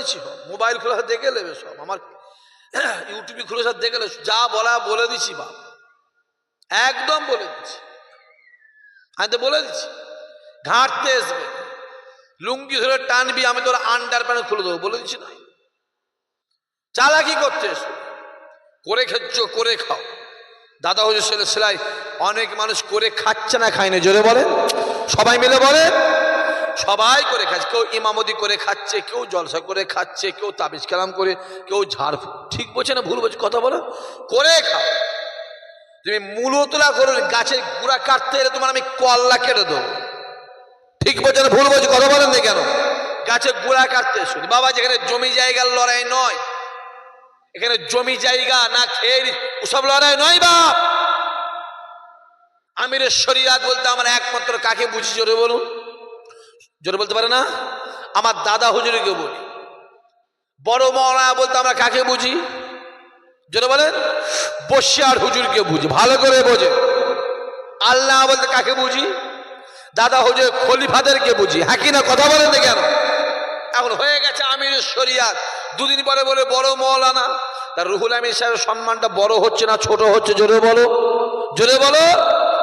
দিচ্ছি সব মোবাইল খুলে সব দেখে নেবে সব। আমার ইউটিউবে খুলে সব দেখে নেবে। যা বলা বলে দিচ্ছি বাপ। একদম বলে দিচ্ছি আমি তো বলে দিচ্ছি ঘাঁটতে আসবে লুঙ্গি ধরে টানবি, আমি তোর আন্ডার প্যান্ট খুলে দেবো। বলে দিচ্ছি না। চালাকি করতে এসো। করে খেচ্ছ, করে খাও। দাদা হুজুর ছেলে, সেলাই অনেক মানুষ করে খাচ্ছে না খায় না জোরে বলে সবাই মিলে বলে সবাই করে খাচ্ছে, কেউ ইমামতি করে খাচ্ছে, কেউ জলসা করে খাচ্ছে, কেউ তাবিজ কালাম করে, কেউ ঝাড় ঠিক বলছে না ভুল বলছে? কথা বলো। করে খাও। তুমি মূলতলা করো গাছের গুড়া কাটতে এলে তোমার আমি কল্লা কেটে দেবো। ঠিক বলছে না ভুল বলছে? কথা বলেন না কেন? গাছের গুড়া কাটতে শুনি। বাবা, যেখানে জমি জায়গার লড়াই নয়, এখানে জমি জায়গা না খেয়ে ওসব লড়াই নয় বাপ। আমিরের শরিয়াত বলতে আমার একমাত্র কাকে বুঝি জোরে বলুন? জোরে বলতে পারে না? আমার দাদা হুজুরিকে বলি। বড় মৌলানা বলতে আমরা কাকে বুঝি? জোরে বলেন? বসিয়ার হুজুরকে বুঝি, ভালো করে বোঝে। আল্লাহ বলতে কাকে বুঝি? দাদা হুজুর খলিফাদেরকে বুঝি। হ্যাঁ কিনা কথা বলেন না কেন এখন হয়ে গেছে আমির শরিয়াত। দুদিন পরে বলে বড় মৌলানা। তার রুহুল আমির সাহেবের সম্মানটা বড় হচ্ছে না ছোট হচ্ছে? জোরে বলো। জোরে বলো।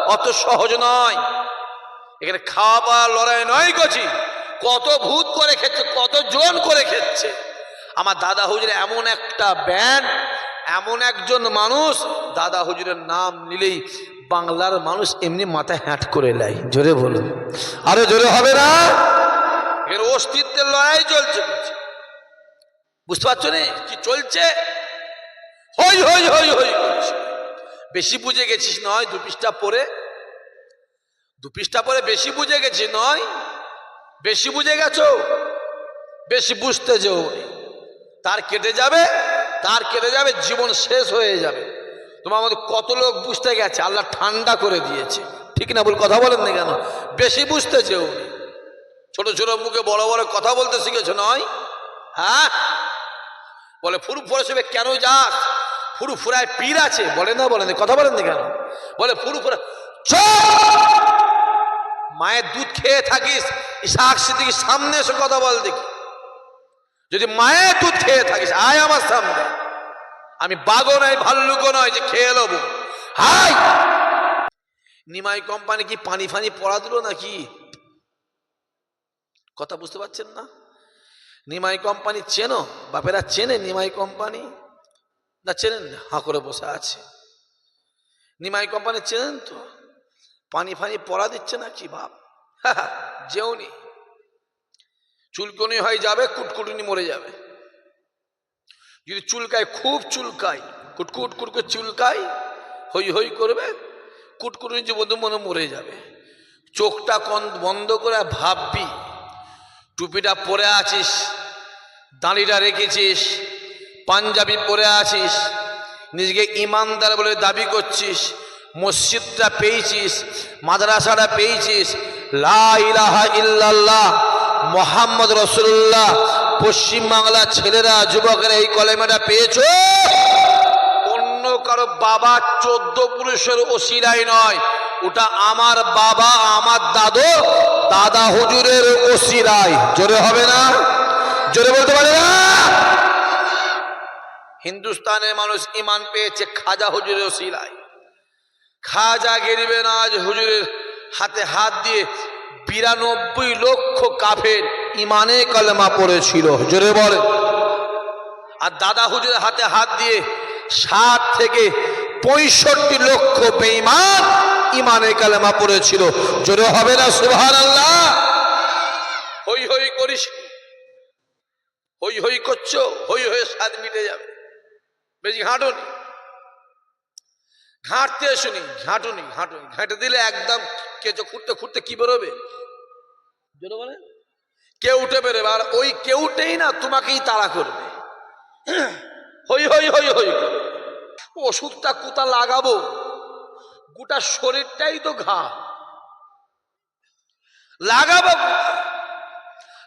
অত সহজ নয়। এখানে খাওয়া পাওয়া লড়াই নয় গছি কত ভূত করে খেচ্ছে, কত জন করে খেচ্ছে। আমার দাদা হুজুর এমন একটা ব্যান্ড এমন একজন মানুষ, দাদা হুজুরের নাম নিলেই বাংলার মানুষ এমনি মাথায় হ্যাট করে নেয়। জোরে বলুন। আরও জোরে হবে না? এর অস্তিত্বের লড়াই চলছে। বুঝতে পারছ নি? কি চলছে? হই হই হই হই করছে। বেশি বুঝে গেছিস নয়, দু পৃষ্ঠা পরে দু পৃষ্ঠা পরে বেশি বুঝে গেছি, নয়? বেশি বুঝে গেছো? বেশি বুঝতে যেও তার কেটে যাবে, তার কেটে যাবে, জীবন শেষ হয়ে যাবে। তোমার মধ্যে কত লোক বুঝতে গেছে, আল্লাহ ঠান্ডা করে দিয়েছে। ঠিক না বল কথা বলেন না কেন? বেশি বুঝতে নি। ছোট ছোট মুখে বড় বড় কথা বলতে শিখেছ, নয়? হ্যাঁ? বলে ফুরু ফুরে কেন যাস? ফুরু ফুরায় পীর আছে। বলে না বলেন কথা বলেন না কেন? বলে ফুরু ফুরা! মায়ের দুধ খেয়ে থাকিস ইসাক সিদ্দিকির সামনে এসে কথা বল দেখি। যদি মায়ের দুধ খেয়ে থাকিস, আয় আমার সামনে। আমি বাঘও নয় ভাল্লুকও নয় যে খেয়ে নেব হাই! নিমাই কোম্পানি কি পানি ফানি পড়া দিল নাকি? কথা বুঝতে পারছেন না? নিমাই কোম্পানি চেনো? বাপেরা চেনে নিমাই কোম্পানি? না চেনেন হাঁ করে বসে আছে। নিমাই কোম্পানি চেনেন তো? পানি ফানি পড়া দিচ্ছে না কি ভাব যেওনি চুলকনি হয়ে যাবে, কুটকুটুনি মরে যাবে। যদি চুলকায়, খুব চুলকায়, কুটকুট কুটকুট চুলকায় হই হই করবে, কুটকুটুনি জীবন মনে মরে যাবে। চোখটা কন বন্ধ করে ভাববি। টুপিটা পরে আছিস, দাঁড়িটা রেখেছিস, পাঞ্জাবি পরে আছিস, নিজেকে ইমানদার বলে দাবি করছিস মসজিদটা পেয়েছিস, মাদ্রাসাটা পেয়েছিস, লা ইলাহা ইল্লাল্লাহ, মোহাম্মদ রসুল্লাহ পশ্চিমবাংলার ছেলেরা, যুবকেরা এই কলেমাটা পেয়েছ? অন্য কারও বাবা চোদ্দ পুরুষের ওসিলাই নয়, ওটা আমার বাবা, আমার দাদু, দাদা হুজুরের ওসিলাই জোরে হবে না? জোরে বলতে পারে না? হিন্দুস্তানের মানুষ ইমান পেয়েছে খাজা হুজুরের ওসিলাই খাজা গেরিবে নাজ হুজুরের হাতে হাত দিয়ে বিরানব্বই লক্ষ কাফের ইমানে কলেমা পড়েছিল। জোরে বলে আর দাদা হুজুরের হাতে হাত দিয়ে ষাট থেকে পঁয়ষট্টি লক্ষ বেঈমান ইমানে কালেমা পড়েছিল। জোরে হবে না সুভান আল্লাহ হই হই করিস। হই হই করছ, হই হয়ে স্বাদ মিটে যাবে। বেশি ঘাঁটুনি ঘাঁটতে শুনি ঘাঁটুনি ঘাঁটুনি ঘাঁটে দিলে একদম কেঁচো খুঁড়তে খুঁড়তে কি বেরোবে? জোরে বলে? কেউটে বেরোবে? আর ওই কেউটেই না তোমাকেই তাড়া করবে। হই হই হই হই ওষুধটা কোথা লাগাবো? গোটা শরীরটাই তো ঘা। লাগাবো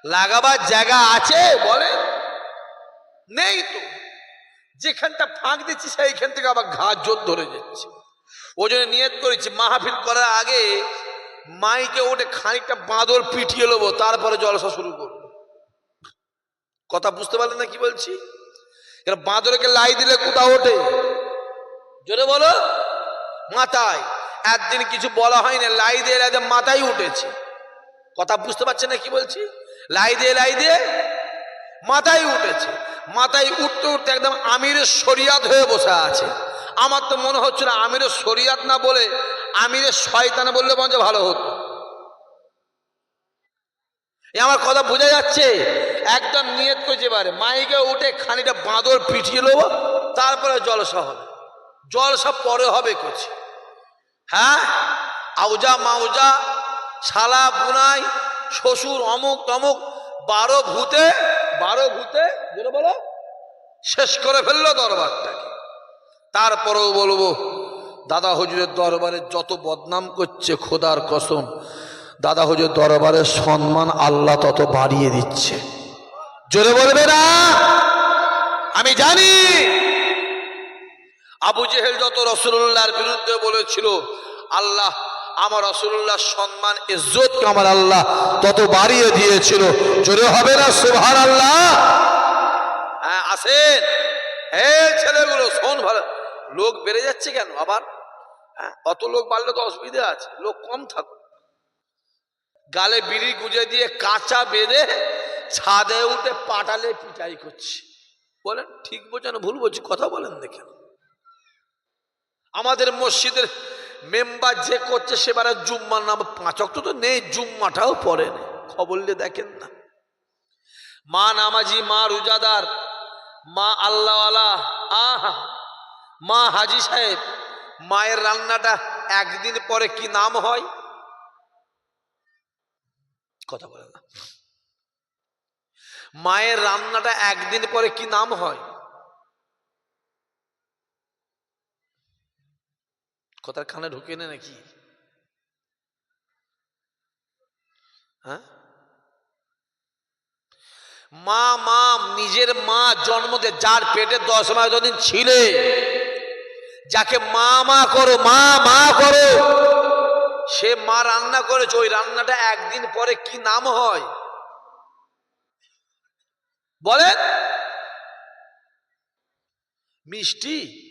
লাগাবার জায়গা আছে বলে? নেই তো। যেখানটা ফাঁক দিচ্ছি, সেইখান থেকে আবার ঘা জোর ধরে যাচ্ছে। ও জন্য নিয়ত করেছি, মাহফিল করার আগে মাইকে ওঠে খানিকটা বাঁদর পিটিয়ে নেব, তারপরে জলসা শুরু করব। কথা বুঝতে পারলেন না কি বলছি? বাঁদরকে লাই দিলে কোথাও ওঠে? জোরে বলো। মাথায়। একদিন কিছু বলা হয় না লাই দিয়ে লাই দিয়ে মাথায় উঠেছে। কথা বুঝতে পারছে না কি বলছি? লাই দিয়ে লাই দিয়ে। মাথায় উঠেছে। মাথায় উঠতে উঠতে একদম আমিরের শরিয়াত হয়ে বসে আছে। আমার তো মনে হচ্ছিল আমিরের শরিয়াত না বলে আমিরের শয়তান বললে বঞ্চ ভালো হতো। আমার কথা বোঝা যাচ্ছে? একদম নিয়ত করেছে এবারে মাইকে উঠে খানিকটা বাঁদর পিটিয়ে নেব, তারপরে জলসা হবে। জলসা পরে হবে করছি হ্যাঁ? আউজা মাউজা, শালা বুনাই, শ্বশুর অমুক তমুক, বারো ভূতে বারো ভূতে যেটা বলো, শেষ করে ফেলল দরবারটাকে। তারপরেও বলব, দাদা হজুরের দরবারে যত বদনাম করছে খোদার কসম, দাদা হুজুর দরবারের সম্মান আল্লাহ তত বাড়িয়ে দিচ্ছে। জোরে বলবে না? আমি জানি। আবু জেহেল যত রসুল্লাহর বিরুদ্ধে বলেছিল, আল্লাহ আমার রসুল্লাহর সম্মান ইজ্জত আমার আল্লাহ তত বাড়িয়ে দিয়েছিল। জোরে হবে না সুভার আল্লাহ হ্যাঁ আসেন। হে ছেলেগুলো শোন ভালো। লোক বেড়ে যাচ্ছে কেন আবার? হ্যাঁ, অত লোক বাড়লে তো অসুবিধা আছে লোক কম থাকুক। গালে বিড়ি গুজে দিয়ে কাঁচা বেঁধে ছাদে উঠে পাটালে পিটাই করছে। বলেন ঠিক বলছেন ভুল বলছি কথা বলেন দেখেন আমাদের মসজিদের মেম্বার যে করছে সেবারে জুম্মার নাম পাঁচ অক্ট তো নেই, জুম্মাটাও পড়ে নেই। খবর দেখেন না। মা নামাজি, মা রুজাদার, মা আল্লাহ আল্লাহওয়ালা, আহা, মা হাজি সাহেব, মায়ের রান্নাটা একদিন পরে কি নাম হয়? কথা বলে না। মায়ের রান্নাটা একদিন পরে কি নাম হয়? কথার কানে ঢুকে নে নাকি? হ্যাঁ? মা মা, নিজের মা জন্ম দিয়ে যার পেটে দশ মাস যতদিন ছিলে। যাকে মা মা করো, মা মা করো, সে মা রান্না করেছে, ওই রান্নাটা একদিন পরে কি নাম হয়? বলেন। মিষ্টি?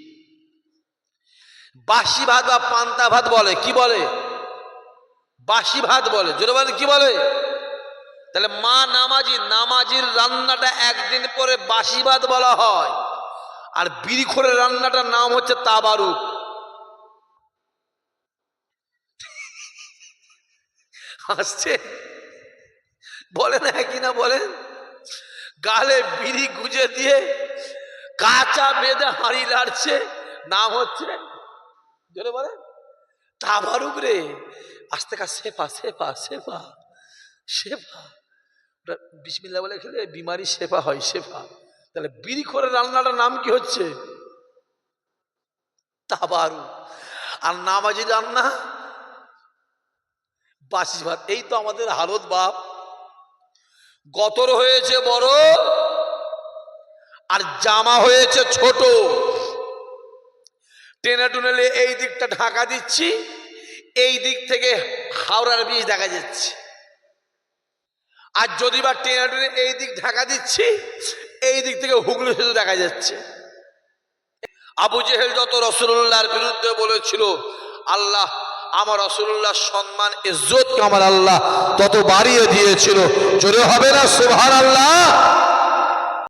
বাসি ভাত বা পান্তা ভাত বলে, কি বলে? বাসি ভাত বলে, জোরে বলে কি বলে? তাহলে মা নামাজি, নামাজির রান্নাটা একদিন পরে বাসি ভাত বলা হয়। আর বিড়িখোরের রান্নাটার নাম হচ্ছে তাবারুক। আসছে? বলেন একই না বলেন গালে বিড়ি গুজে দিয়ে কাঁচা বেঁধে হাঁড়ি লাড়ছে, নাম হচ্ছে জোরে বলে তাবারুক রে আস্তে কা সেপা সেপা সেপা শেফা। ওটা বিসমিল্লা বলে খেলে বিমারি শেফা হয়, শেফা। তাহলে বিড়ি করে রান্নাটার নাম কি হচ্ছে? তাবারু। আর নামাজি রান্না? বাসি ভাত। এই তো আমাদের হালত বাপ। গতর হয়েছে বড়, আর জামা হয়েছে ছোট। টেনে টুনেলে এই দিকটা ঢাকা দিচ্ছি, এই দিক থেকে হাওড়ার বীজ দেখা যাচ্ছে। আর যদি বা টেনে টেনে এই দিক ঢাকা দিচ্ছি, এই দিক থেকে হুগলি সেতু দেখা যাচ্ছে। আবু জেহেল যত রসুল্লাহর বিরুদ্ধে বলেছিল, আল্লাহ, আমার রসুল্লাহ সম্মান ইজ্জত আমার আল্লাহ তত বাড়িয়ে দিয়েছিল। জোরে হবে না সুভার আল্লাহ